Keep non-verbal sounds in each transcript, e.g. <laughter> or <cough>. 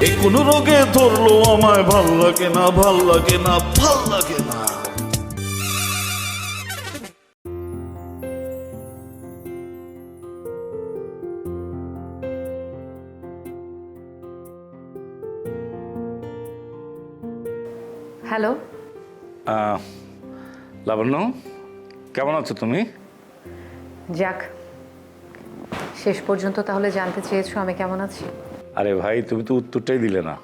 এ কোন রোগে ধরলো আমায় ভালো লাগে না ভালো লাগে না ভালো লাগে না। হ্যালো। আহ, লাবণ্য কেমন আছো তুমি? যাক শেষ পর্যন্ত তাহলে জানতে চেয়েছো আমি কেমন আছি? আরে ভাই তুমি তো উত্তরটাই দিলে না।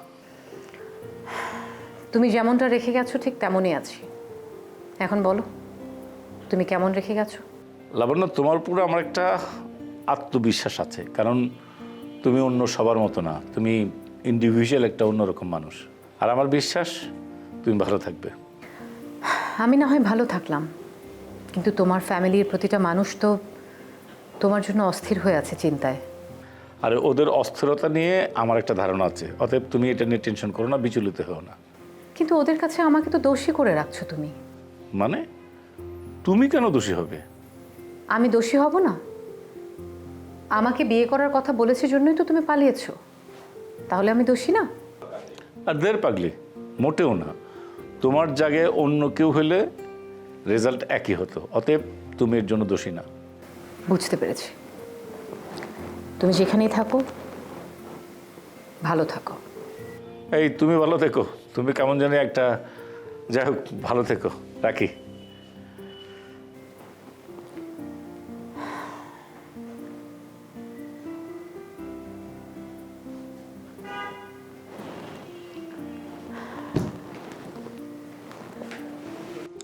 তুমি যেমনটা রেখে গেছো ঠিক তেমনই আছি। এখন বলো তুমি কেমন রেখে গেছো? লাবণ্য তোমার উপরে আমার একটা আত্মবিশ্বাস আছে কারণ তুমি অন্য সবার মতো না তুমি ইন্ডিভিজুয়াল একটা অন্যরকম মানুষ। আর আমার বিশ্বাস তুমি ভালো থাকবে। আমি না হয় ভালো থাকলাম কিন্তু তোমার ফ্যামিলির প্রতিটা মানুষ তো তোমার জন্য অস্থির হয়ে আছে চিন্তায়। আর ওদের অস্থিরতা নিয়ে আমার একটা ধারণা আছে। অতএব তুমি এটা নিয়ে টেনশন করো না বিচলিত হও না। কিন্তু ওদের কাছে আমাকে তো দোষী করে রাখছো তুমি। মানে? তুমি কেন দোষী হবে? আমি দোষী হব না? আমাকে বিয়ে করার কথা বলেছে জন্যই তো তুমি পালিয়েছো। তাহলে আমি দোষী না? আর দের পাগলি মোটেও না। তোমার জায়গায় অন্য কেউ হলে রেজাল্ট একই হতো। অতএব তুমি এর জন্য দোষী না। বুঝতে পেরেছি। তুমি যেখানেই থাকো ভালো থাকো। এই তুমি ভালো থেকো। তুমি কেমন জানি একটা যাই হোক ভালো থেকো। রাখি।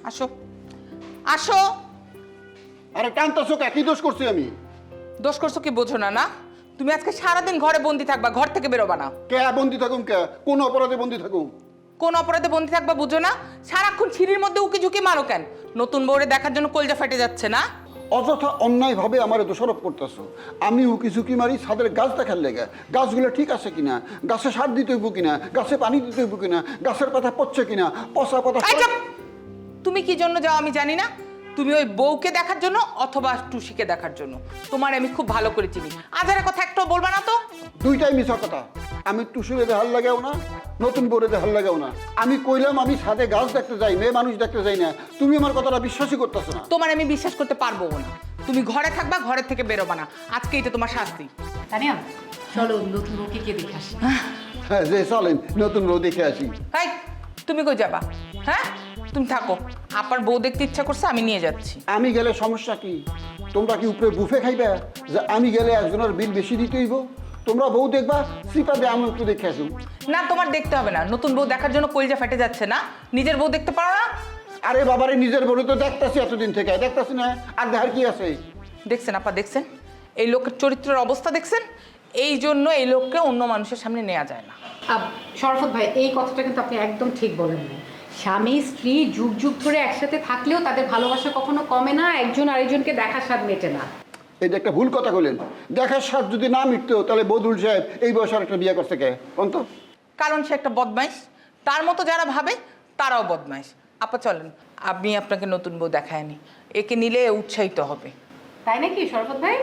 আসো। আসো। আরে টানতাছো কে? কি দোষ করছি আমি? দোষ করছ কি বোঝো না না? তুমি আজকে সারাদিন ঘরে বন্দি থাকবা ঘর থেকে বেরোবা না। কে বন্দি থাকুম কে? কোন অপরাধে বন্দি থাকুম? কোন অপরাধে বন্দি থাকবা বুঝো না। সারাক্ষণ ছিঁড়ির মধ্যে উকি ঝুঁকি মারো কেন? নতুন বউরে দেখার জন্য কলজা ফেটে যাচ্ছে না? অযথা অন্যায় ভাবে আমার দোষারোপ করতেছো। আমি উকি ঝুঁকি মারি ছাদের গাছ দেখার লেগে। গাছগুলো ঠিক আছে কিনা? গাছে সার দিতে হইব কিনা? গাছে পানি দিতে হইব কিনা? গাছের পাতা পচছে কিনা? পচা পাতা তুমি কি জন্য যাও আমি জানি না। তুমি ওই বউকে দেখার জন্য অথবা টুসিকে দেখার জন্য। তোমার আমি খুব ভালো করে চিনি। আজারের কথা একটাও বলবা না তো? দুইটাই মিশা কথা। আমি টুসুরে দেহার লাগাও না নতুন বউরে দেহার লাগাও না। আমি কইলাম আমি সাথে গাছ দেখতে যাই মেয়ে মানুষ দেখতে যাই না। তুমি আমার কথাটা বিশ্বাসই করতেছ না। তোমার আমি বিশ্বাস করতে পারব না। তুমি ঘরে থাকবা ঘরের থেকে বেরোবা না। আজকে এটা তোমার শাস্তি। তানিয়া চলো নতুন বউকে কে দেখে আসি। হ্যাঁ যে চলেন নতুন বউ দেখে আসি। হাই তুমি কই যাবা? হ্যাঁ? তুমি থাকো। আপার বউ দেখতে ইচ্ছা করছে আমি নিয়ে যাচ্ছি। আমি গেলে সমস্যা কি? তোমরা কি উপরে বুফে খাইবে? যে আমি গেলে একজনের বিল বেশি দিতে হইব? তোমরা বউ দেখবা সিপা দে আমি একটু দেখে আসুন না তোমার দেখতে হবে না। নতুন বউ দেখার জন্য কলজা ফেটে যাচ্ছে না। নিজের বউ দেখতে পারো না? আরে বাবারে নিজের বউ তো দেখতাছি এতদিন থেকে। দেখতাছি না? আর দেখার কি আছে? দেখছেন আপা দেখছেন? এই লোকের চরিত্রের অবস্থা দেখছেন? এই জন্য এই লোককে অন্য মানুষের সামনে নেওয়া যায় না। শরফত ভাই এই কথাটা কিন্তু আপনি একদম ঠিক বলেন না স্বামী স্ত্রী যুগ যুগ ধরে একসাথে থাকলেও তাদের ভালোবাসা কখনো কমে না একজন আরেকজনকে দেখার স্বাদ মেটে না। এটা একটা ভুল কথা কইলেন দেখার স্বাদ যদি না মিটতো তাহলে বদুল সাহেব এই বয়সে একটা বিয়ে করতে কে? অন্ত কারণ সে একটা বদমাইশ। তার মতো যারা ভাবে তারাও বদমাইশ। আপা চলেন। আমি আপনাকে নতুন বউ দেখায়নি। একে নিলে উৎসাহিত হবে। তাই নাকি শরফত ভাই?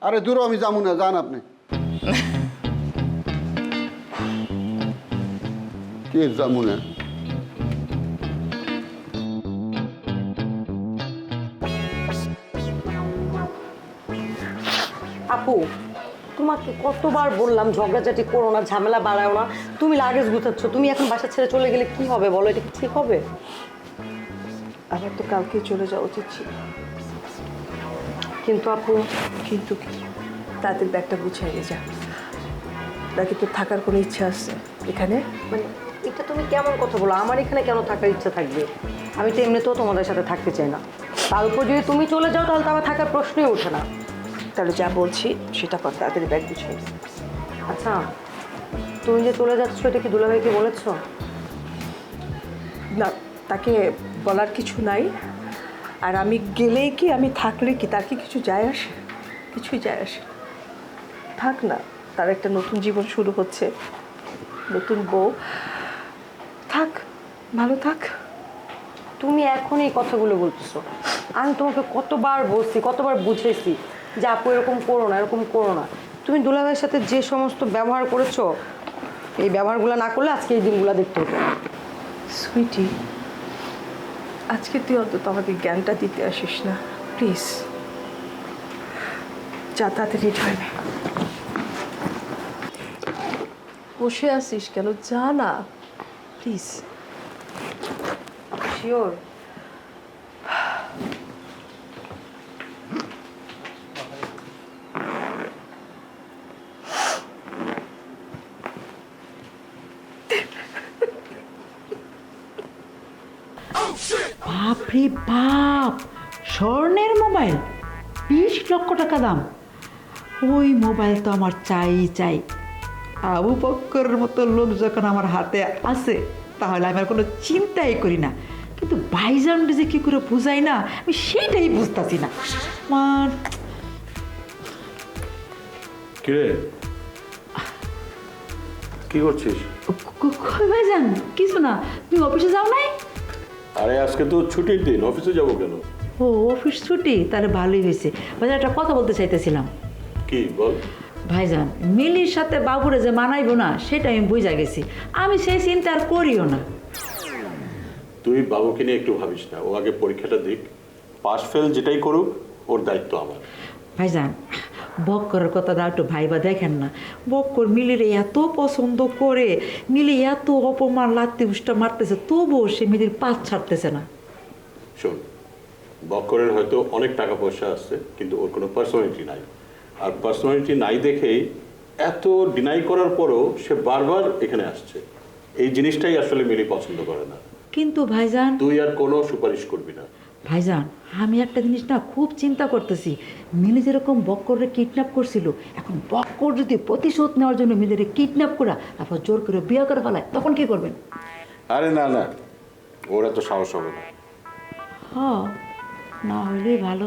আরে দূর আমি যাব না যান আপনি। <laughs> কে যাব না? আপু তোমাকে কতবার বললাম ঝগড়াঝাটি করো না ঝামেলা বাড়াও না। তুমি লাগেজ গুছাচ্ছ তুমি এখন বাসা ছেড়ে চলে গেলে কি হবে বলো? এটা কি ঠিক হবে? আমার তো কালকে চলে যাওয়া উচিত ছিল। কিন্তু আপু কিন্তু কি? তাদের ব্যাগটা গুছিয়ে নিয়ে যা। নাকি তোর থাকার কোনো ইচ্ছা আছে। এখানে? মানে এটা তুমি কেমন কথা বলো? আমার এখানে কেন থাকার ইচ্ছা থাকবে? আমি তো এমনিতেও তোমাদের সাথে থাকতে চাই না। তার উপর যদি তুমি চলে যাও তাহলে তো আমার থাকার প্রশ্নই ওঠে না। তাহলে যা বলছি, সেটা কর, তাড়াতাড়ি ব্যাগ গুছিয়ে। আচ্ছা তুমি যে চলে যাচ্ছ, এটা কি দুলাভাইকে বলেছ? না, তাকে বলার কিছু নাই। আর আমি গেলেই কি, আমি থাকলে কি, তার কি কিছু যায় আসে? কিছুই যায় আসে থাক না, তার একটা নতুন জীবন শুরু হচ্ছে। নতুন বউ। থাক, ভালো থাক। তুমি এখন এই কথাগুলো বলতেছো। আমি তোমাকে কতবার বলছি, কতবার বুঝেছি। যে আপু এরকম করো না এরকম করো না। তুমি দুলাভাইয়ের সাথে যে সমস্ত ব্যবহার করেছ এই ব্যবহারগুলো না করলে আজকে এই দিনগুলো দেখতে হতো সুইটি আজকে তুই অন্তত আমাকে জ্ঞানটা দিতে আসিস না প্লিজ যা তাড়াতাড়ি হয় না। বসে আসিস কেন? যা না প্লিজ শিওর বাপরে বাপ স্বর্ণের মোবাইল বিশ লক্ষ টাকা দাম। ওই মোবাইল তো আমার চাই চাই। আবু বক্করের মতো লোক যখন আমার হাতে আছে তাহলে আমি আর কোনো চিন্তাই করি না। কিন্তু বাইজান যে কী করে বুঝাই না আমি সেটাই বুঝতেছি না। আমার কিরে? কি করছিস? কই ভাইজান কিছু না। তুমি অফিসে যাও নাই? আরে আজকে তো ছুটির দিন অফিসে যাব কেন? ও অফিস ছুটি? তাহলে ভালোই হয়েছে। ভাইজান একটা কথা বলতে চাইতেছিলাম। কি বল। ভাইজান মিলির সাথে বাবুরে যে মানাইবো না সেটা আমি বুঝা গেছি। আমি সেই চিন্তা আর করিও না। তুই বাবুকে নিয়ে একটু ভাবিস না ও আগে পরীক্ষাটা দিক পাস ফেল যেটাই করুক ওর দায়িত্ব আমার। ভাইজান বক্করের কথাটা একটু ভাইবা দেখেন না। বক্কর মিলিরে এত পছন্দ করে মিলি এত অপমান লাত্তি উষ্টা মারতেছে তবুও সে মিলির পাত ছাড়তেছে না। শোন বক্করের হয়তো অনেক টাকা পয়সা আছে কিন্তু ওর কোনো পার্সোনালিটি নাই। আর পার্সোনালিটি নাই দেখেই এত ডিনাই করার পরও সে বারবার এখানে আসছে। এই জিনিসটাই আসলে মিলি পছন্দ করে না। কিন্তু ভাইজান তুই আর কোনো সুপারিশ করবি না। ভাইজান আমি একটা জিনিস না খুব চিন্তা করতেছি। মিলি যেরকম বক্কররে কিডন্যাপ করছিল এখন বক্কর যদি প্রতিশোধ নেওয়ার জন্য মিলিরে কিডন্যাপ করা তারপর জোর করে বিয়ে করে ফেলায় তখন কি করবেন? আরে না না ওরা তো সাহস হবে না। হ না হলেই ভালো।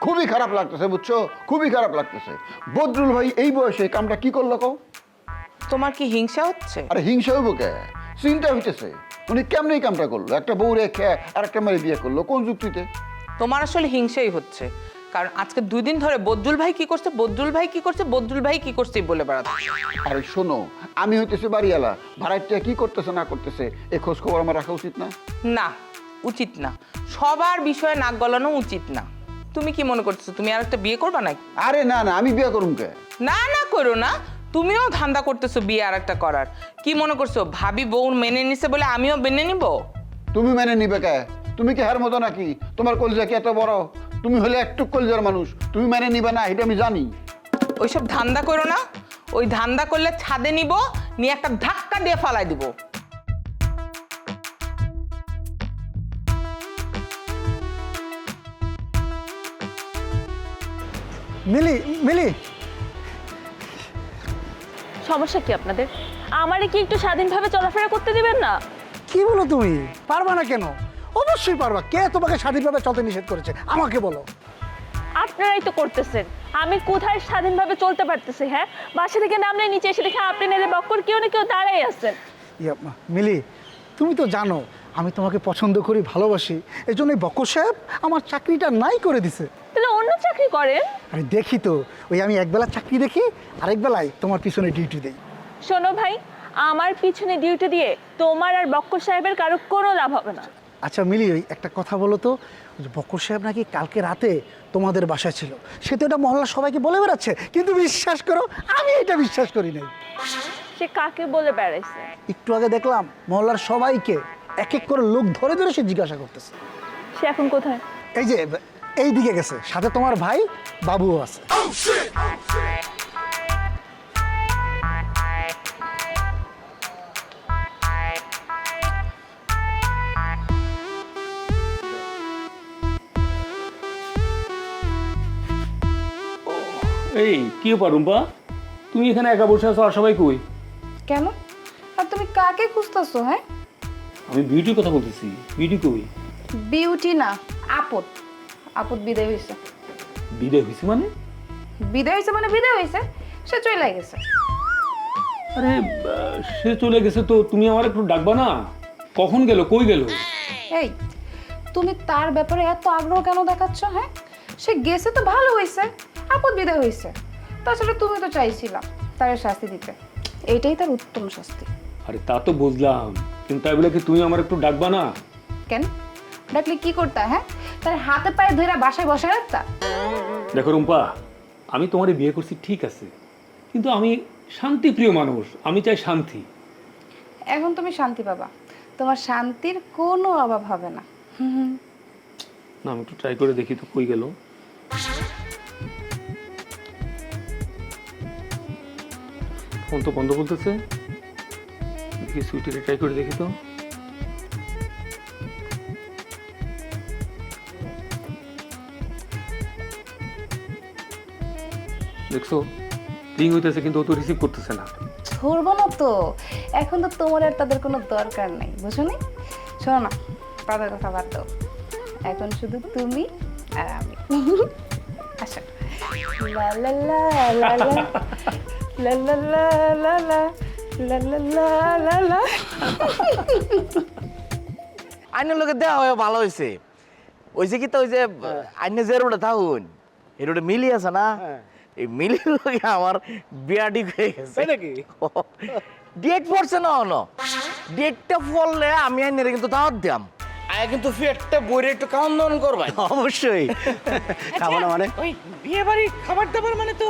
খুবই খারাপ লাগতেছে বুঝছ? খুবই খারাপ লাগতেছে। বদরুল ভাই এই বয়সে কামটা কি করল কও? তোমার কি হিংসা হচ্ছে? আরে হিংসা হইব কে? চিন্তা হইতেছে। উনি কেমনি এই কামটা করল? একটা বউ রেখে আর একটা মেয়ে বিয়ে করল কোন যুক্তিতে? তোমার আসলে হিংসাই হচ্ছে। কারণ আজকে দুই দিন ধরে বদরুল ভাই কি করছে বদরুল ভাই কি করছে বদরুল ভাই কি করছে বলে বেড়াচ্ছে। আরে শোনো আমি হইতেছে বাড়িওয়ালা ভাড়াটিয়া কি করতেছে না করতেছে এ খোঁজ খবর আমার রাখা উচিত না? না উচিত না। সবার বিষয়ে নাক গলানো উচিত না। তুমি কি মনে করছ তুমি আর একটা বিয়ে করবা নাকি? আরে না না আমি বিয়ে করুম কে? না না করো না। তুমিও ধান্দা করতেছো বিয়ে আর একটা করার। কি মনে করছ ভাবি বউ মেনে নিছে বলে আমিও মেনে নিব? তুমি মেনে নিবে কে? তুমি কি হার মতো নাকি? তোমার কলজা কি এত বড়? তুমি হলে একটু কলজার মানুষ। তুমি মেনে নিবে না এটা আমি জানি। ওইসব ধান্দা করো না। ওই ধান্দা করলে ছাদে নিব নিয়ে একটা ধাক্কা দিয়ে ফালাই দিব। মিলি মিলি। সমস্যা কি আপনাদের? আমারে কি একটু স্বাধীনভাবে চলাফেরা করতে দিবেন না? কি বলো তুমি? পারবা না কেন? অবশ্যই পারবা। কে তোমাকে স্বাধীনভাবে চলতে নিষেধ করেছে? আমাকে বলো। আপনারাই তো করতেছেন। আমি কোথায় স্বাধীনভাবে চলতে পারতেছি হ্যাঁ? বাসা থেকে নামলে নিচে এসে দেখে আপনি নেলে বক্কর কেউ না কেউ দাঁড়াই আছেন। ইয়া, মিলি তুমি তো জানো আমি তোমাকে পছন্দ করি ভালোবাসি। এই জন্য এই বকর সাহেব আমার চাকরিটা নাই করে দিছে। তাহলে চাকরি করেন? আমি দেখি তো ওই আমি একবেলা চাকরি দেখি আরেক বেলায় তোমার পিছনে ডিউটি দেই। শোনো ভাই আমার পিছনে ডিউটি দিয়ে তোমার আর বক্কর সাহেবের কারও কোনো লাভ হবে না। আচ্ছা মিলি ওই একটা কথা বলো তো বকর সাহেব নাকি কালকে রাতে তোমাদের বাসায় ছিল? সে তো এটা মহল্লার সবাইকে বলে বেড়াচ্ছে কিন্তু বিশ্বাস করো আমি এটা বিশ্বাস করি নাই। সে কাকে বলে বেড়াইছে? একটু আগে দেখলাম মহল্লার সবাইকে এক এক করে লোক ধরে ধরে সে জিজ্ঞাসা করতেছে। সে এখন কোথায়? এই যে এই দিকে গেছে। সাথে তোমার ভাই বাবুও আছে। এই কি ব্যাপার রুম্পা? তুমি এখানে একা বসে আছো আর সবাই কই? কেন? আর তুমি কাকে খুঁজতেছো হ্যাঁ? আমি বিউটির কথা বলতেছি। বিউটি কই? বিউটি না আপদ। আপদ বিদায় হয়েছে বিদায় হয়েছে মানে? বিদায় হয়েছে মানে বিদায় হয়েছে সে চলে গেছে। আরে সে চলে গেছে তো তুমি আমার একটু ডাকবা না? কখন গেল কই গেল? এই তুমি তার ব্যাপারে এত আগ্রহ কেন দেখাচ্ছ হ্যাঁ? সে গেছে তো ভালো হয়েছে আপদ বিদায় হয়েছে তাছাড়া তুমি তো চাইছিলা তার শাস্তি দিতে। এইটাই তার উত্তম শাস্তি। আরে তা তো বুঝলাম। কিন্তু তাই বলে কি তুমি আমার একটু ডাকবা না? কেন? ডাকলে কি করতা হ্যাঁ? তার হাতে পায়ে ধরে বাসায় বসে রাখতা? দেখো রুম্পা আমি তোমারে বিয়ে করছি ঠিক আছে কিন্তু আমি শান্তিপ্রিয় মানুষ আমি চাই শান্তি। এখন তুমি শান্তি পাবা। তোমার শান্তির কোনো অভাব হবে না। না আমি একটু ট্রাই করে দেখি তো কই গেল। ফোন তো বন্ধ বলতেছে। দেখি সুইটিকে ট্রাই করে দেখি তো। দেখছ রিং হইতেছে কিন্তু ও তো রিসিভ করতেছে না ধরবো না তো এখন তো তোমার আর তাদের কোনো দরকার নাই বুঝো নি শোনো না তাদের কথা বাদ দাও এখন শুধু তুমি আর আমি আচ্ছা লা লা লা লা লা লা লা লা লা লা লা লা লা লা লা আইনের লোকে দেওয়া হয়ে ভালো হয়েছে ওই যে কি তো ওই যে আইনে যে রোডে থাকুন এই রোডে মিলি আছে না এই মিলির আমার বিয়া ঠিক হয়ে গেছে। নাকি? ডেট পড়ছে না হলো ডেটটা পড়লে আমি আইনের কিন্তু দাওয়াত দিলাম আয় কিন্তু ফেটটা বইরে একটু কাম দাম করবাই <laughs> অবশ্যই। খাব না মানে? ওই বিয়ে বাড়ি খাবার দাবার মানে তো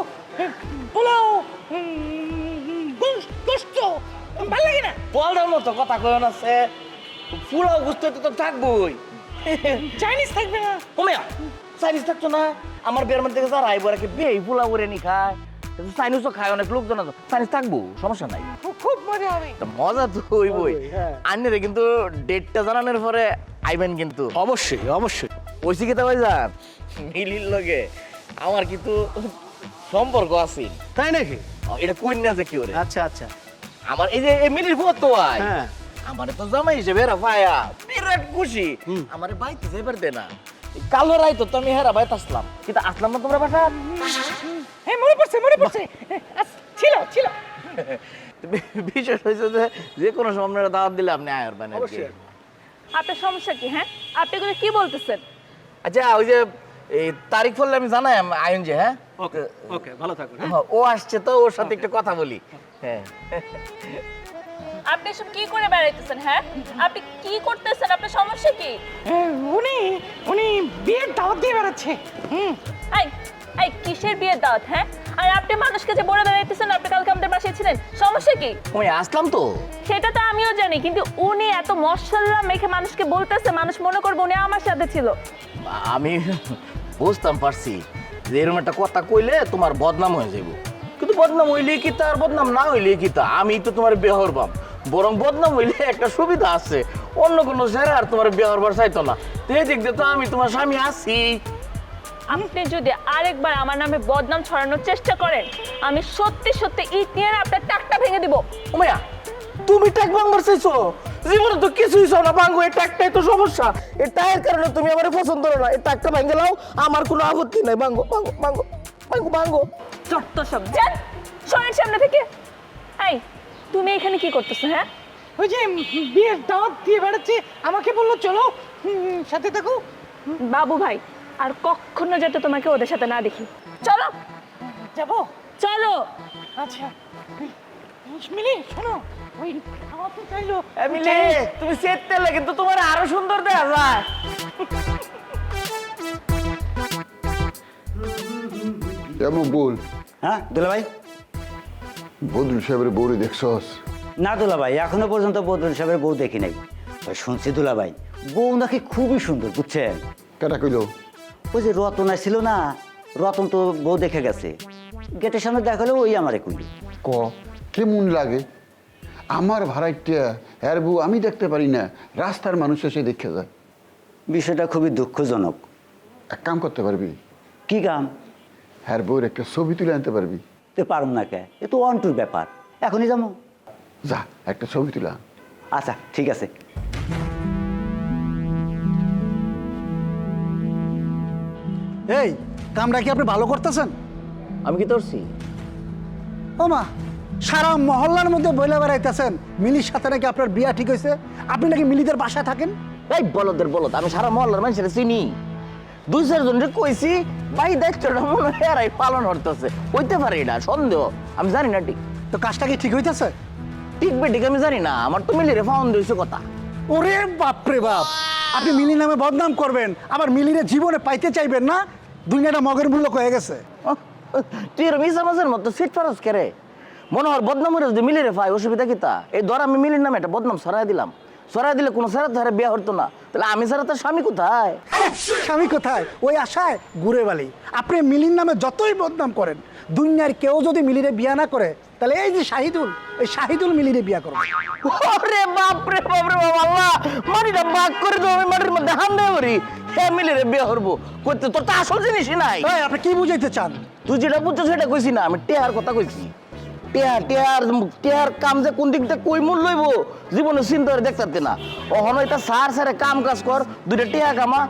পোলাও গোস্ত। ভালো লাগে না? বলদার মতো কথা কয় না সে। ফুলাও বুঝতে তো থাকবই। চাইনিজ থাকবে না। ওমেয়া চাইনিজ থাকতো না? আমার বিয়ের মধ্যে যারা আইব আর কি বিয়ে ফুলা করে নি খায়। চাইনিজও খায় অনেক লোকজন আছে। চাইনিজ থাকব সমস্যা নাই। খুব মজা হবে। তা মজা তো হইবই। আন্নের কিন্তু ডেটটা জানানোর পরে আইবেন কিন্তু। অবশ্যই অবশ্যই। ওইসি কি ভাই যান মিলির লগে আমার কিন্তু সম্পর্ক আছে। তাই নাকি? এটা কই না যে কি ওরে? আচ্ছা আচ্ছা। আমার এই যে এই মিলির ফটো আয়। হ্যাঁ। আমার তো জামাই হিসেবে এরা ভাইয়া বিরাট খুশি। আমার বাইতে যাইবার দে না এই কালো রাই তো আমি হেরা বাইতে আসলাম। কিন্তু আসলাম না তোমরা বাসা হ্যাঁ মনে পড়ছে মনে পড়ছে। ছিল ছিল। বিশেষ হয়েছে যে যে কোনো সময় আপনারা দাওয়াত দিলে আপনি আয়ার মানে আপনার সমস্যা কি হ্যাঁ? আপনি এগুলো কি বলতেছেন? আচ্ছা ওই যে এই তারিখ পড়লে আমি জানাই আয়ন যে হ্যাঁ? ওকে ওকে ভালো থাকুন হ্যাঁ, ও আসছে তো ওর সাথে একটু কথা বলি। হ্যাঁ। আপনি এসব কি করে বেড়াইতেছেন হ্যাঁ? আপনি কি করতেছেন? আপনার সমস্যা কি? উনি উনি বিয়ের দাওয়াত দিয়ে বেড়াচ্ছে। হুম। কিসের বিয়ের দাওয়াত হ্যাঁ? আর আপনি মানুষকে যে বলে বেড়াইতেছেন আপনি কালকে আমাদের বাসায় ছিলেন সমস্যা কি? ওই আসলাম তো। সেটা তো আমিও জানি কিন্তু উনি এত মশলা মেখে মানুষকে বলতেছে মানুষ মনে করবে উনি আমার সাথে ছিল। আমি বুঝতাম পারছি। যে এরকম একটা কথা কইলে তোমার বদনাম হয়ে যাইব। কিন্তু বদনাম হইলে কি তার বদনাম না হইলে কি তা? আমি তো তোমার বেহর বাম বরং বদনাম হইলে একটা সুবিধা আছে। অন্য কোনো সেরা আর তোমার বেহর বার চাইতো না। এই দিক দিয়ে তো আমি তোমার স্বামী আছি। আপনি যদি আরেকবার আমার নামে বদনাম ছড়ানোর চেষ্টা করেন আমি সত্যি সত্যি ইট নিয়ে আপনার টাকটা ভেঙে দিব। ওমায়া তুমি ট্যাগ ভাঙবার চাইছো? জীবনে তো কিছুই চাও না ভাঙবো এই ট্যাগটাই তো সমস্যা। এই ট্যাগের কারণে তুমি আমার পছন্দ করো না এই ট্যাগটা ভেঙে লাও আমার কোনো আপত্তি নাই। ভাঙো ভাঙো ভাঙো ভাঙো ভাঙো। চট্ট সব যান সামনে থেকে। এই তুমি এখানে কি করতেছো হ্যাঁ? ওই যে বিয়ের দাওয়াত দিয়ে বেড়াচ্ছে আমাকে বলল চলো হুম, সাথে থাকো। বাবু ভাই আর কখনো যাতে তোমাকে ওদের সাথে না দেখি। চলো। যাব? চলো। আচ্ছা মিলি শোনো ওই খাওয়া চাইলো এমিলে তুমি সেট তেলে কিন্তু তোমার আরও সুন্দর দেখা যায়। এমন বল? হ্যাঁ দুলা ভাই বদরুল সাহেবের বউরে দেখছস না দুলা ভাই এখনও পর্যন্ত বদরুল সাহেবের বউ দেখি নাই। তবে শুনছি দুলা ভাই বউ নাকি খুবই সুন্দর বুঝছেন? কেটা কইল? ওই যে রতনা ছিল না রতন তো বউ দেখে গেছে। গেটের সামনে দেখাল ওই আমারে কইল। ক কেমন লাগে? আমার ভাড়াইটা এর বউ আমি দেখতে পারি না রাস্তার মানুষ এসে দেখে যায়। বিষয়টা খুবই দুঃখজনক। এক কাম করতে পারবি? কি কাম? হ্যার বউর একটা ছবি তুলে আনতে পারবি। তে পারুম না কে? এ তো অন্টুর ব্যাপার। এখনই যাব যা একটা ছবি তুলা। আচ্ছা ঠিক আছে। এই কামরা কি আপনি ভালো করতেছেন? আমি কি তোরছি ও মা সারা মহল্লার মধ্যে বইলে বেড়াইতেছেন। মিলির সাথে নাকি আপনার বিয়া ঠিক হয়েছে আপনি নাকি মিলিদের বাসায় থাকেন? এই বলদের বলদ আমি সারা মহল্লার মানুষের চিনি। দুই কইছি ভাই দায়িত্বটা মনে হয় এরাই পালন করতেছে। হইতে পারে এটা সন্দেহ। আমি জানি না ঠিক। তো কাজটা কি ঠিক হইতেছে? ঠিক আমি জানি না। আমার তো মিলিরে কথা। ওরে বাপরে বাপ! আপনি মিলি নামে বদনাম করবেন আবার মিলিরে জীবনে পাইতে চাইবেন না? দুনিয়াটা মগের মূল্য হয়ে গেছে। তুই এর মিসা মাসের মতো সিট ফারস করে মনে হয় বদনাম করে যদি মিলিরে পাই অসুবিধা কি তা? এই ধর আমি মিলির নামে একটা বদনাম সরাই দিলাম। সরাই দিলে কোনো সারা ধারে বিয়ে হতো না। তাহলে আমি সারা তার স্বামী কোথায়? স্বামী কোথায়? ওই আশায় ঘুরে বালি। আপনি মিলির নামে যতই বদনাম করেন দুনিয়ার কেউ যদি মিলিরে বিয়া না করে তাহলে এই যে শাহিদুল এই শাহিদুল মিলিরে বিয়া করবে। ওরে বাপ রে বাপ রে বাপ আল্লাহ! মাটিটা বাগ করে দাও আমি মাটির মধ্যে হান দেয় করি। হ্যাঁ মিলিরে বিয়ে করব। করতে তোর তো আসল জিনিসই নাই। আপনি কি বুঝাইতে চান? তুই যেটা বুঝছ সেটা কইছি না আমি টেহার কথা কইছি। কাম যে কোন দিকটা কই মূল লইব? জীবনে চিন্তা করে দেখতে না। অহন এটা সার সারে কাম কাজ কর দুইটা টেহা কামা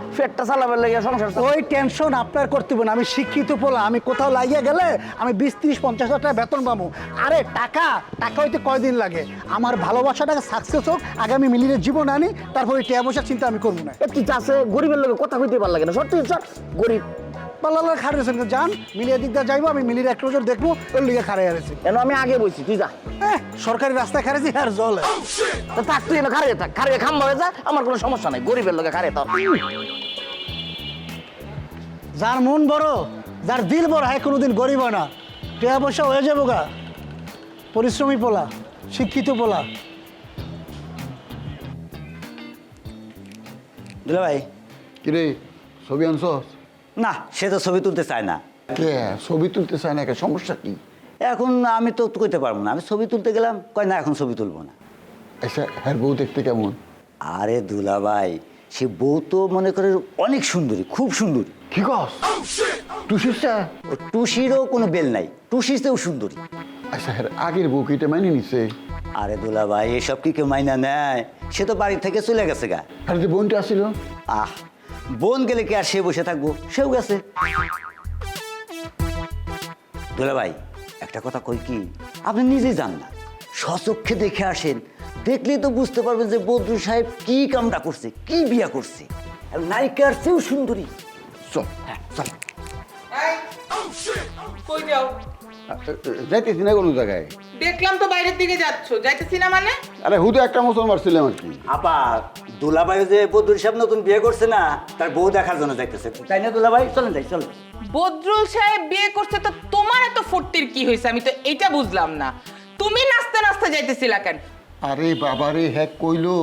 চালাবার সংসার ওই টেনশন আপনার করতে হবে না। আমি শিক্ষিত পোলা আমি কোথাও লাগিয়ে গেলে আমি বিশ ত্রিশ পঞ্চাশ হাজার টাকা বেতন পাবো। আরে টাকা টাকা হইতে কয়দিন লাগে? আমার ভালোবাসাটাকে সাকসেস হোক আগে আমি মিলিয়ে জীবন আনি তারপরে টেয়া বসার চিন্তা আমি করব না। এ তুই চাষে গরিবের লোকে কথা কইতে পার লাগে না। সত্যি সর গরিব। পাল্লা খারেছেন যান মিলিয়ে দিক দিয়ে যাইবো আমি মিলিয়ে এক নজর দেখব ওর লিগে খারে হারেছি। কেন? আমি আগে বইছি তুই যা। সরকারি রাস্তায় খারেছি আর জল। তো থাক তুই এনে খারে থাক খারে খাম্বা হয়ে যা আমার কোনো সমস্যা নাই গরিবের লোকে খারে তো যার মন বড় যার দিল বড় হয় কোনোদিন গরিব হয় না। টেয়া পয়সা হয়ে যাব গা। পরিশ্রমী পোলা শিক্ষিত পোলা। দুলা ভাই কিরে ছবি আনছস? না সে তো ছবি তুলতে চায় না। কে? ছবি তুলতে চায় না কে? সমস্যা কি? এখন আমি তো কইতে পারব না। আমি ছবি তুলতে গেলাম কয় না এখন ছবি তুলবো না। আচ্ছা হ্যার বউ দেখতে কেমন? আরে দুলা ভাই সে বউ তো মনে করে অনেক সুন্দরী খুব সুন্দরী। কি কস? টুসির ও টুসিরও কোনো বেল নাই টুসিতেও সুন্দরী। আচ্ছা হ্যার আগের বউ কি এটা মাইনে নিছে? আরে দুলা ভাই এসব কি কেউ মাইনা নেয়? সে তো বাড়ি থেকে চলে গেছে গা। আর যে বোনটা আসছিল আহ বোন গেলে কি আর সে বসে থাকব? সেও গেছে। দুলা ভাই একটা কথা কই কি? আপনি নিজেই জান না। সচক্ষে দেখে আসেন। দেখলেই তো বুঝতে পারবেন যে বদ্রু সাহেব কি কামটা করছে কি বিয়া করছে। আর নায়িকার চেয়েও সুন্দরী। চল হ্যাঁ চল। কই যাও? যাইতেছি না কোনো জায়গায়। দেখলাম তো বাইরের দিকে যাচ্ছ। যাইতেছি না মানে? আরে হুদু একটা মুসলমান মারছিলাম আর কি আবার দুলাভাই যে বদ্রু সাহেব নতুন বিয়ে করছে না তার বউ দেখার জন্য যাইতেছে। তাই না দুলাভাই? চলেন যাই চলেন। বদরুল সাহেব বিয়ে করছে তো তোমার এত ফুর্তির কি হয়েছে? আমি তো এটা বুঝলাম না। তুমি নাচতে নাচতে যাইতেছিলা কেন? আরে বাবা রে হ্যাক কইলো।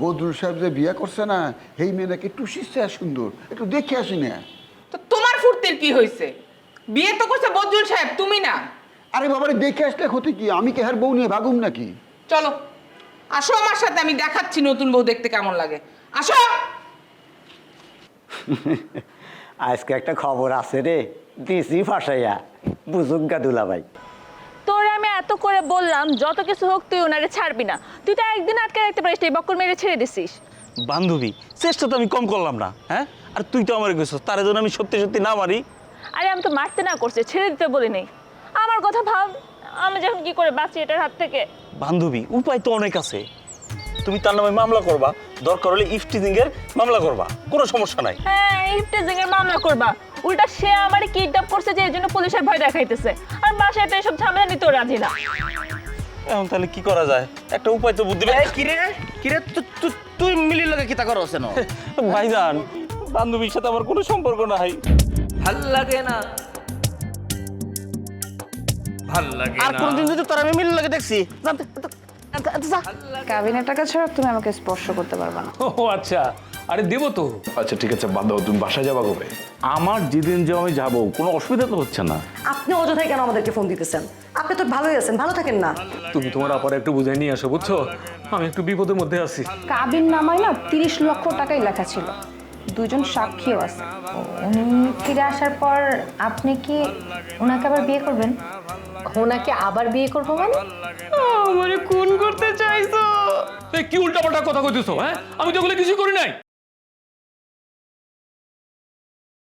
বদরুল সাহেব যে বিয়ে করছে না এই মেয়ে নাকি টুসির চা সুন্দর। একটু দেখে আসি না। তো তোমার ফুর্তির কি হয়েছে? বিয়ে তো করছে বদরুল সাহেব তুমি না? আরে বাবারে দেখে আসলে ক্ষতি কি? আমি কি হ্যার বউ নিয়ে ভাগুম নাকি? চলো আসো আমার সাথে আমি দেখাচ্ছি নতুন বউ দেখতে কেমন লাগে। আসো! <laughs> আজকে একটা খবর আছে রে দিছি ফাঁসাইয়া। বুঝুক গা দুলাভাই। তোরে আমি এত করে বললাম যত কিছু হোক তুই ওনারে ছাড়বি না। তুই তো একদিন আটকে রাখতে পারিস এই বক্কর মেরে ছেড়ে দিছিস। বান্ধবী চেষ্টা তো আমি কম করলাম না হ্যাঁ? আর তুই তো আমার গেছিস তার জন্য আমি সত্যি সত্যি না মারি। আরে আমি তো মারতে না করছি ছেড়ে দিতে বলি নেই আমার কথা ভাব। আমি যখন কি করে বাঁচি এটার হাত থেকে? বান্ধবী উপায় তো অনেক আছে। তুমি তার নামে মামলা করবা দরকার হলে ইফটিজিং এর মামলা করবা কোনো সমস্যা নাই। হ্যাঁ ইফটেজিং এর মামলা করবা। উল্টা সে আমারে কিডন্যাপ করছে যে এর জন্য পুলিশের ভয় দেখাইতেছে। আর বাসায় তো এসব ঝামেলা নিতেও রাজি না। এখন তাহলে কি করা যায়? একটা উপায় তো বুদ্ধি এই কিরে? কিরে? তু- তু- তুই মিলির লোকে কিতা করো সেন <laughs> ভাইজান বান্ধবীর সাথে আমার কোনো সম্পর্ক নাই। ভালো লাগে না। ভালো লাগে আর কোনদিন যদি তোর আমি মিলির লোকে দেখছি কাবিনের টাকা ছাড়া তুমি আমাকে স্পর্শ করতে পারবে না। ও আচ্ছা। আরে দেবো তো। আচ্ছা ঠিক আছে বাদ দাও তুমি বাসায় যাবা কবে? আমার যেদিন যে আমি যাব কোনো অসুবিধা তো হচ্ছে না। আপনি অযথাই কেন আমাদেরকে ফোন দিতেছেন? আপনি তো ভালোই আছেন ভালো থাকেন না। তুমি তোমার আপার একটু বুঝাই নিয়ে আসো বুঝছ? আমি একটু বিপদের মধ্যে আছি। কাবিন নামায় না তিরিশ লক্ষ টাকাই লেখা ছিল। দুজন সাক্ষীও আছে। উনি ফিরে আসার পর আপনি কি ওনাকে আবার বিয়ে করবেন? ওনাকে আবার বিয়ে করব মানে? আমারে খুন করতে চাইছো। কি উল্টাপাল্টা কথা কইতেছো হ্যাঁ? আমি তো ওগুলো কিছু করি নাই।